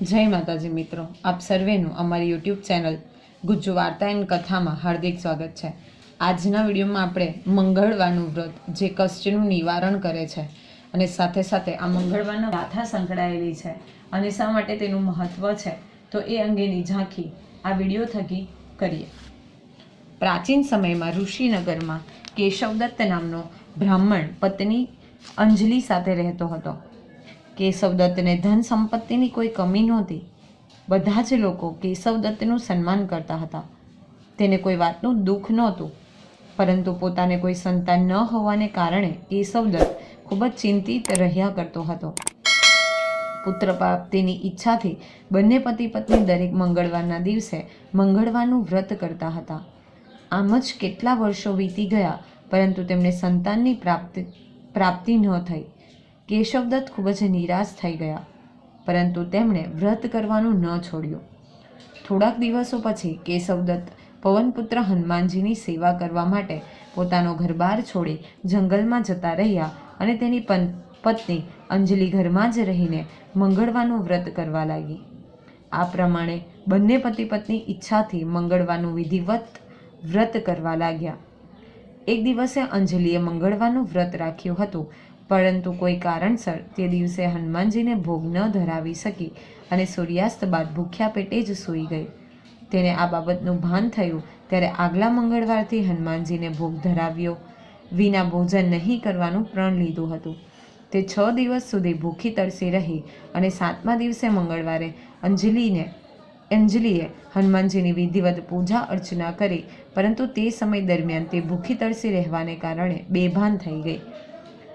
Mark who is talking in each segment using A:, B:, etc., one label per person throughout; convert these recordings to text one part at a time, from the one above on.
A: જય માતાજી મિત્રો, આપ સર્વેનું અમારી યુટ્યુબ ચેનલ ગુજ્જુ વાર્તા એન્ડ કથામાં હાર્દિક સ્વાગત છે. આજના વિડીયોમાં આપણે મંગળવારનું વ્રત, જે કષ્ટનું નિવારણ કરે છે, અને સાથે સાથે આ મંગળવારના ગાથા સંકળાયેલી છે, અને શા માટે તેનું મહત્ત્વ છે, તો એ અંગેની ઝાંખી આ વીડિયો થકી કરીએ. પ્રાચીન સમયમાં ઋષિનગરમાં કેશવદત્ત નામનો બ્રાહ્મણ પત્ની અંજલિ સાથે રહેતો હતો. કેશવદત્તને ધન સંપત્તિની કોઈ કમી નહોતી. બધા જ લોકો કેશવદત્તનું સન્માન કરતા હતા. તેને કોઈ વાતનું દુઃખ નહોતું. પરંતુ પોતાને કોઈ સંતાન ન હોવાને કારણે કેશવદત્ત ખૂબ જ ચિંતિત રહ્યા કરતો હતો. પુત્ર પ્રાપ્તિની ઈચ્છાથી બંને પતિ પત્ની દરેક મંગળવારના દિવસે મંગળવારનું વ્રત કરતા હતા. આમ જ કેટલા વર્ષો વીતી ગયા, પરંતુ તેમને સંતાનની પ્રાપ્તિ પ્રાપ્તિ ન થઈ. કેશવદત્ત ખૂબ જ નિરાશ થઈ ગયા, પરંતુ તેમણે વ્રત કરવાનું ન છોડ્યું. થોડાક દિવસો પછી કેશવદત્ત પવનપુત્ર હનુમાનજીની સેવા કરવા માટે પોતાનો ઘરબાર છોડી જંગલમાં જતા રહ્યા અને તેની પન, પત્ની અંજલિ ઘરમાં જ રહીને મંગળવાનું વ્રત કરવા લાગી. આ પ્રમાણે બંને પતિ પત્ની ઈચ્છાથી મંગળવાનું વિધિવત વ્રત કરવા લાગ્યા. એક દિવસે અંજલિએ મંગળવાનું વ્રત રાખ્યું હતું પરંતુ કોઈ કારણસર તે દિવસે હનુમાનજીને ભોગ ન ધરાવી શકી અને સૂર્યાસ્ત બાદ ભૂખ્યા પેટે જ સૂઈ ગઈ. તેને આ બાબતનું ભાન થયું ત્યારે આગલા મંગળવારથી હનુમાનજીને ભોગ ધરાવ્યો. વિના ભોજન નહીં કરવાનું પ્રણ લીધું હતું. તે છ દિવસ સુધી ભૂખી તરસી રહી અને સાતમા દિવસે મંગળવારે અંજલિને, અંજલિએ હનુમાનજીની વિધિવત પૂજા અર્ચના કરી, પરંતુ તે સમય દરમિયાન તે ભૂખી તરસી રહેવાને કારણે બેભાન થઈ ગઈ.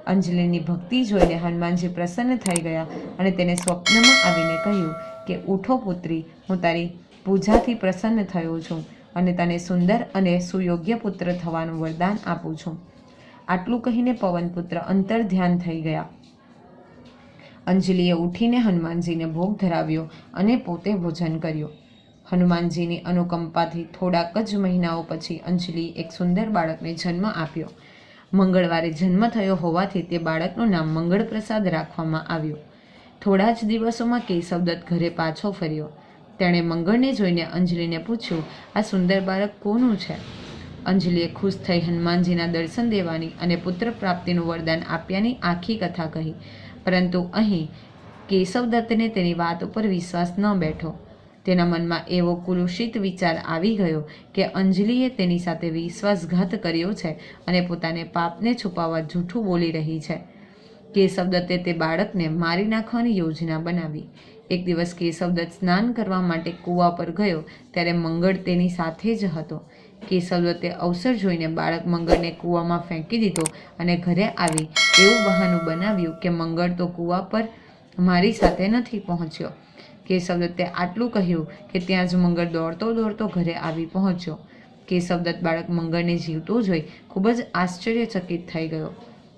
A: અંજલિની ભક્તિ જોઈને હનુમાનજી પ્રસન્ન થઈ ગયા અને તેને સ્વપ્નમાં આવીને કહ્યું કે, ઉઠો પુત્રી, હું તારી પૂજાથી પ્રસન્ન થયો છું અને તને સુંદર અને સુયોગ્ય પુત્ર થવાનું વરદાન આપું છું. આટલું કહીને પવનપુત્ર અંતર ધ્યાન થઈ ગયા. અંજલિએ ઉઠીને હનુમાનજીને ભોગ ધરાવ્યો અને પોતે ભોજન કર્યું. હનુમાનજીની અનુકંપાથી થોડાક જ મહિનાઓ પછી અંજલિ એક સુંદર બાળકને જન્મ આપ્યો. મંગળવારે જન્મ થયો હોવાથી તે બાળકનું નામ મંગળપ્રસાદ રાખવામાં આવ્યું. થોડા જ દિવસોમાં કેશવદત્ત ઘરે પાછો ફર્યો. તેણે મંગળને જોઈને અંજલિને પૂછ્યું, આ સુંદર બાળક કોનું છે? અંજલિએ ખુશ થઈ હનુમાનજીના દર્શન દેવાની અને પુત્ર પ્રાપ્તિનું વરદાન આપ્યાની આખી કથા કહી. પરંતુ અહીં કેશવદત્તને તેની વાત ઉપર વિશ્વાસ ન બેઠો. તેના મનમાં એવો કુલુષિત વિચાર આવી ગયો કે અંજલિએ તેની સાથે વિશ્વાસઘાત કર્યો છે અને પોતાને પાપને છુપાવવા જૂઠું બોલી રહી છે. કેશવદત્તે તે બાળકને મારી નાખવાની યોજના બનાવી. એક દિવસ કેશવદત્ત સ્નાન કરવા માટે કૂવા પર ગયો ત્યારે મંગળ તેની સાથે જ હતો. કેશવદત્તે અવસર જોઈને બાળક મંગળને કૂવામાં ફેંકી દીધો અને ઘરે આવી એવું બહાનું બનાવ્યું કે મંગળ તો કૂવા પર મારી સાથે નથી પહોંચ્યો. કેશવદત્તે આટલું કહ્યું કે ત્યાં જ મંગળ દોડતો દોડતો ઘરે આવી પહોંચ્યો. કેશવદત્ત બાળક મંગળને જીવતું જોઈ ખૂબ જ આશ્ચર્યચકિત થઈ ગયો.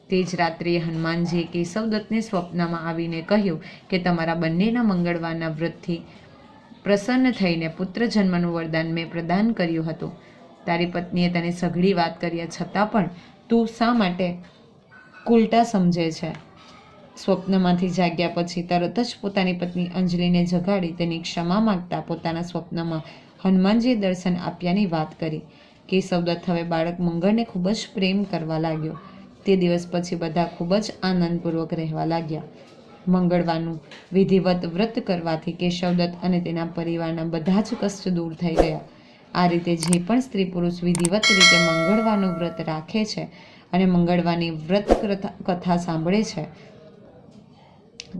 A: તે જ રાત્રે હનુમાનજીએ કેશવદત્તને સ્વપ્નમાં આવીને કહ્યું કે તમારા બંનેના મંગળવારના વ્રતથી પ્રસન્ન થઈને પુત્ર જન્મનું વરદાન મેં પ્રદાન કર્યું હતું. તારી પત્નીએ તને સઘળી વાત કર્યા છતાં પણ તું શા માટે કુલટા સમજે છે? સ્વપ્નમાંથી જાગ્યા પછી તરત જ પોતાની પત્ની અંજલિને જગાડી તેની ક્ષમા માગતા પોતાના સ્વપ્નમાં હનુમાનજીએ દર્શન આપ્યાની વાત કરી. કેશવદત્ત હવે બાળક મંગળને ખૂબ જ પ્રેમ કરવા લાગ્યો. તે દિવસ પછી બધા ખૂબ જ આનંદપૂર્વક રહેવા લાગ્યા. મંગળવારનું વિધિવત વ્રત કરવાથી કેશવદત્ત અને તેના પરિવારના બધા જ કષ્ટ દૂર થઈ ગયા. આ રીતે જે પણ સ્ત્રી પુરુષ વિધિવત રીતે મંગળવારનું વ્રત રાખે છે અને મંગળવારની વ્રત કથા સાંભળે છે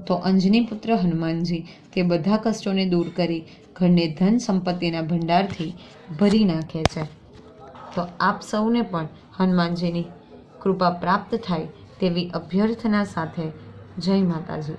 A: તો અંજની પુત્ર હનુમાનજી તે બધા કષ્ટોને દૂર કરી ઘરને ધન સંપત્તિના ભંડારથી ભરી નાખે છે. તો આપ સૌને પણ હનુમાનજીની કૃપા પ્રાપ્ત થાય તેવી અભ્યર્થના સાથે જય માતાજી.